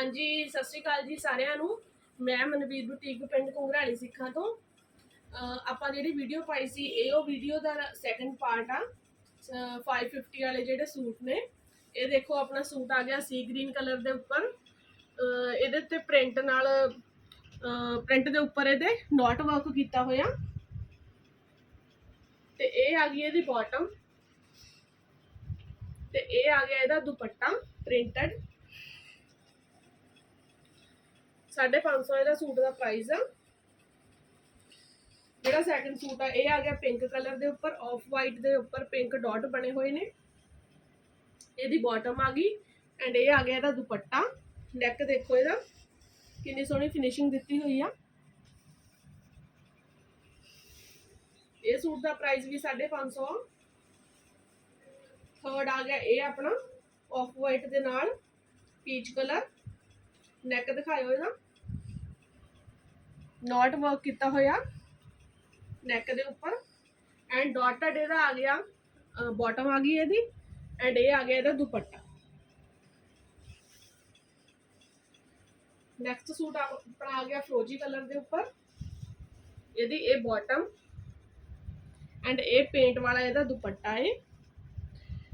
ਹਾਂਜੀ, ਸਤਿ ਸ਼੍ਰੀ ਅਕਾਲ ਜੀ ਸਾਰਿਆਂ ਨੂੰ। ਮੈਂ ਮਨਵੀਰ ਬੁਟੀਕ, ਪਿੰਡ ਕੁੰਗਰਾਲੀ ਸਿੱਖਾਂ ਤੋਂ। ਆਪਾਂ ਜਿਹੜੀ ਵੀਡੀਓ ਪਾਈ ਸੀ, ਇਹ ਉਹ ਵੀਡੀਓ ਦਾ ਸੈਕੰਡ ਪਾਰਟ ਆ। ਅਹ 550 ਵਾਲੇ ਜਿਹੜੇ ਸੂਟ ਨੇ, ਇਹ ਦੇਖੋ ਆਪਣਾ ਸੂਟ ਆ ਗਿਆ ਸੀ ਗ੍ਰੀਨ ਕਲਰ ਦੇ ਉੱਪਰ। ਇਹਦੇ ਤੇ ਪ੍ਰਿੰਟ ਨਾਲ ਪ੍ਰਿੰਟ ਦੇ ਉੱਪਰ ਇਹਦੇ ਨੋਟ ਵਰਕ ਕੀਤਾ ਹੋਇਆ। ਤੇ ਇਹ ਆ ਗਈ ਇਹਦੀ ਬਾਟਮ ਤੇ ਇਹ ਆ ਗਿਆ ਇਹਦਾ ਦੁਪੱਟਾ ਪ੍ਰਿੰਟਡ 550 ਇਹਦਾ ਸੂਟ ਦਾ ਪ੍ਰਾਈਸ ਆ। ਜਿਹੜਾ ਸੈਕੰਡ ਸੂਟ ਆ, ਇਹ ਆ ਗਿਆ ਪਿੰਕ ਕਲਰ ਦੇ ਉੱਪਰ ਆਫ ਵਾਈਟ ਦੇ ਉੱਪਰ ਪਿੰਕ ਡਾਟ ਬਣੇ ਹੋਏ ਨੇ। ਇਹਦੀ ਬਾਟਮ ਆ ਗਈ ਐਂਡ ਇਹ ਆ ਗਿਆ ਇਹਦਾ ਦੁਪੱਟਾ। ਨੈਕ ਦੇਖੋ ਇਹਦਾ, ਕਿੰਨੀ ਸੋਹਣੀ ਫਿਨਿਸ਼ਿੰਗ ਦਿੱਤੀ ਹੋਈ ਆ। ਇਹ ਸੂਟ ਦਾ ਪ੍ਰਾਈਸ ਵੀ 550 ਆ। ਥਰਡ ਆ ਗਿਆ ਇਹ ਆਪਣਾ ਆਫ ਵਾਈਟ ਦੇ ਨਾਲ ਪੀਚ ਕਲਰ ਨੈਕ ਦਿਖਾਇਓ ਇਹਦਾ। ਨਾਟ ਵਰਕ ਕੀਤਾ ਹੋਇਆ। ਨੈਕ ਦੇ ਉੱਪਰ। ਐਂਡ ਡਾਟਡ ਇਹਦਾ ਆ ਗਿਆ ਬਾਟਮ ਆ ਗਈ ਇਹਦੀ। ਐਂਡ ਇਹ ਆ ਗਿਆ ਇਹਦਾ ਦੁਪੱਟਾ। ਨੈਕਸਟ ਸੂਟ ਆਪਣਾ ਆ ਗਿਆ ਫਰੋਜੀ ਕਲਰ ਦੇ ਉੱਪਰ। ਇਹਦੀ ਇਹ ਬਾਟਮ ਐਂਡ ਇਹ ਪੇਂਟ ਵਾਲਾ ਇਹਦਾ ਦੁਪੱਟਾ ਹੈ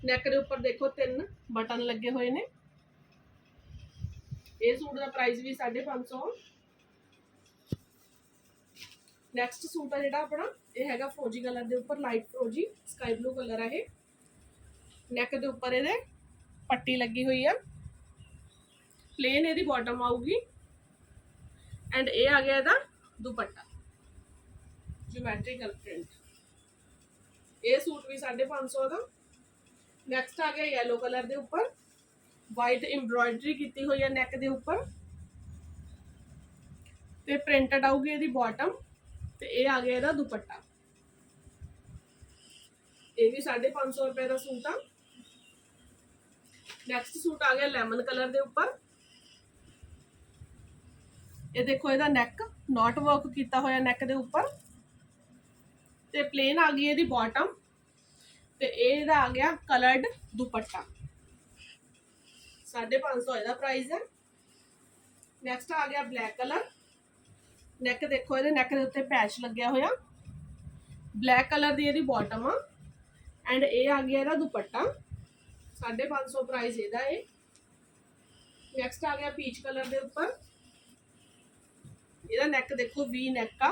ਨੈਕ ਦੇ ਉੱਪਰ ਦੇਖੋ ਤਿੰਨ ਬਟਨ ਲੱਗੇ ਹੋਏ ਨੇ। ਇਹ ਸੂਟ ਦਾ ਪ੍ਰਾਈਸ ਵੀ 550 ਨੈਕਸਟ ਸੂਟ ਆ ਜਿਹੜਾ ਆਪਣਾ ਇਹ ਹੈਗਾ ਫਰੋਜੀ ਕਲਰ ਦੇ ਉੱਪਰ ਲਾਈਟ ਫਰੋਜੀ ਸਕਾਈ ਬਲੂ ਕਲਰ ਆ ਇਹ ਨੈਕ ਦੇ ਉੱਪਰ ਇਹਦੇ ਪੱਟੀ ਲੱਗੀ ਹੋਈ ਆ ਪਲੇਨ ਇਹਦੀ ਬਾਟਮ ਆਊਗੀ ਐਂਡ ਇਹ ਆ ਗਿਆ ਇਹਦਾ ਦੁਪੱਟਾ ਜਿਓਮੈਟ੍ਰੀਕਲ ਪ੍ਰਿੰਟ ਇਹ ਸੂਟ ਵੀ 550 ਦਾ ਨੈਕਸਟ ਆ ਗਿਆ yellow ਕਲਰ ਦੇ ਉੱਪਰ ਵਾਈਟ ਐਮਬ੍ਰੋਇਡਰੀ ਕੀਤੀ ਹੋਈ ਹੈ ਨੈਕ ਦੇ ਉੱਪਰ ਤੇ ਪ੍ਰਿੰਟਡ ਆਊਗੀ ਇਹਦੀ ਬਾਟਮ ਤੇ ਇਹ ਆ ਗਿਆ ਇਹਦਾ ਦੁਪੱਟਾ। ਇਹ ਵੀ 550 ਰੁਪਏ ਦਾ ਸੂਟ ਆ। ਨੈਕਸਟ ਸੂਟ ਆ ਗਿਆ ਲੈਮਨ ਕਲਰ ਦੇ ਉੱਪਰ। ਇਹ ਦੇਖੋ ਇਹਦਾ ਨੈਕ ਨਾਟ ਵਰਕ ਕੀਤਾ ਹੋਇਆ ਨੈਕ ਦੇ ਉੱਪਰ। ਤੇ ਪਲੇਨ ਆ ਗਈ ਇਹਦੀ ਬਾਟਮ ਤੇ ਇਹਦਾ ਆ ਗਿਆ ਕਲਰਡ ਦੁਪੱਟਾ। 550 ਇਹਦਾ ਪ੍ਰਾਈਸ ਹੈ ਨੈਕਸਟ ਆ ਗਿਆ ਬਲੈਕ ਕਲਰ ਨੈਕ ਦੇਖੋ, ਇਹਦੇ ਨੈਕ ਦੇ ਉੱਤੇ ਪੈਚ ਲੱਗਿਆ ਹੋਇਆ। ਬਲੈਕ ਕਲਰ ਦੀ ਇਹਦੀ ਬਾਟਮ ਆ। ਐਂਡ ਇਹ ਆ ਗਿਆ ਇਹਦਾ ਦੁਪੱਟਾ। 550 ਪ੍ਰਾਈਸ ਇਹਦਾ ਏ ਨੈਕਸਟ ਆ ਗਿਆ ਪੀਚ ਕਲਰ ਦੇ ਉੱਪਰ। ਇਹਦਾ ਨੈਕ ਦੇਖੋ ਵੀ ਨੈਕ ਆ,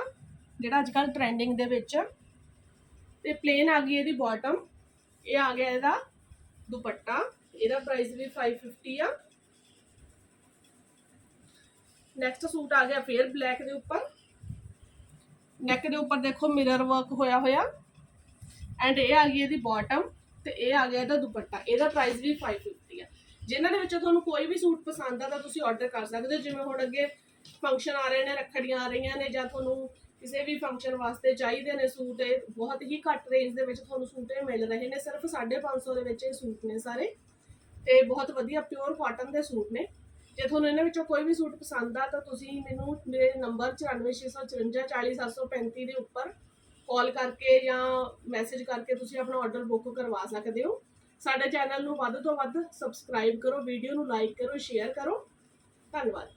ਜਿਹੜਾ ਅੱਜ ਕੱਲ ਟ੍ਰੈਂਡਿੰਗ ਦੇ ਵਿੱਚ। ਆ। ਤੇ ਪਲੇਨ ਆ ਗਈ ਇਹਦੀ ਬਾਟਮ ਇਹ ਆ ਗਿਆ ਇਹਦਾ ਦੁਪੱਟਾ। ਇਹਦਾ ਪ੍ਰਾਈਸ ਵੀ 550 ਆ। ਨੈਕਸਟ ਸੂਟ ਆ ਗਿਆ ਫੇਰ ਬਲੈਕ ਦੇ ਉੱਪਰ। ਨੈਕ ਦੇ ਉੱਪਰ ਦੇਖੋ ਮਿਰਰ ਵਰਕ ਹੋਇਆ ਹੋਇਆ। ਐਂਡ ਇਹ ਆ ਗਈ ਇਹਦੀ ਬਾਟਮ ਤੇ ਇਹ ਆ ਗਿਆ ਇਹਦਾ ਦੁਪੱਟਾ। ਇਹਦਾ ਪ੍ਰਾਈਸ ਵੀ 550 ਆ। ਜਿਨ੍ਹਾਂ ਦੇ ਵਿੱਚੋਂ ਤੁਹਾਨੂੰ ਕੋਈ ਵੀ ਸੂਟ ਪਸੰਦ ਆ ਤਾਂ ਤੁਸੀਂ ਆਰਡਰ ਕਰ ਸਕਦੇ ਹੋ। ਜਿਵੇਂ ਹੁਣ ਅੱਗੇ ਫੰਕਸ਼ਨ ਆ ਰਹੇ ਨੇ, ਰੱਖੜੀਆਂ ਆ ਰਹੀਆਂ ਨੇ ਜਾਂ ਤੁਹਾਨੂੰ ਕਿਸੇ ਵੀ ਫੰਕਸ਼ਨ ਵਾਸਤੇ ਚਾਹੀਦੇ ਨੇ ਸੂਟ, ਇਹ ਬਹੁਤ ਹੀ ਘੱਟ ਰੇਂਜ ਦੇ ਵਿੱਚ ਤੁਹਾਨੂੰ ਸੂਟ ਇਹ ਮਿਲ ਰਹੇ ਨੇ। ਸਿਰਫ 550 ਦੇ ਵਿੱਚ ਇਹ ਸੂਟ ਨੇ ਸਾਰੇ। ਤੇ ਬਹੁਤ ਵਧੀਆ ਪਿਓਰ ਕਾਟਨ ਦੇ ਸੂਟ ਨੇ। ਜੇ ਤੁਹਾਨੂੰ ਇਹਨਾਂ ਵਿੱਚੋਂ ਕੋਈ ਵੀ ਸੂਟ ਪਸੰਦ ਆ, ਤਾਂ ਤੁਸੀਂ ਮੈਨੂੰ ਮੇਰੇ ਨੰਬਰ 9464 40735 ਦੇ ਉੱਪਰ ਕਾਲ ਕਰਕੇ ਜਾਂ ਮੈਸੇਜ ਕਰਕੇ ਤੁਸੀਂ ਆਪਣਾ ਆਰਡਰ ਬੁੱਕ ਕਰਵਾ ਸਕਦੇ ਹੋ। ਸਾਡੇ ਚੈਨਲ ਨੂੰ ਵੱਧ ਤੋਂ ਵੱਧ ਸਬਸਕ੍ਰਾਈਬ ਕਰੋ ਵੀਡੀਓ ਨੂੰ ਲਾਈਕ ਕਰੋ ਸ਼ੇਅਰ ਕਰੋ। ਧੰਨਵਾਦ।